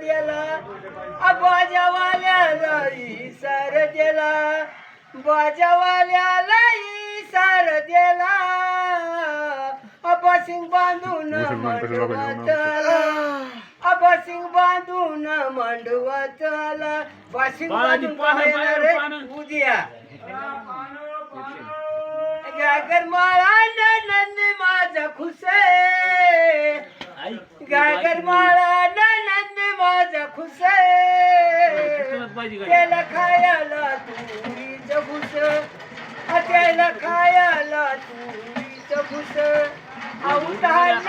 दिला अगोजवाल्याला इसार दिला बाजवाल्याला इसार दिला. अबासिंग बांधून मंडवातला. अबासिंग बांधून मंडवातला. बासिंग बांधून पाहायला रे? उद्या. गागर माळा नंदी माझा खुश. गागर माळा माझा खुसे. त्याला खायला तुरीच भुस त्याला खायला तुरीच भुस अवतारणार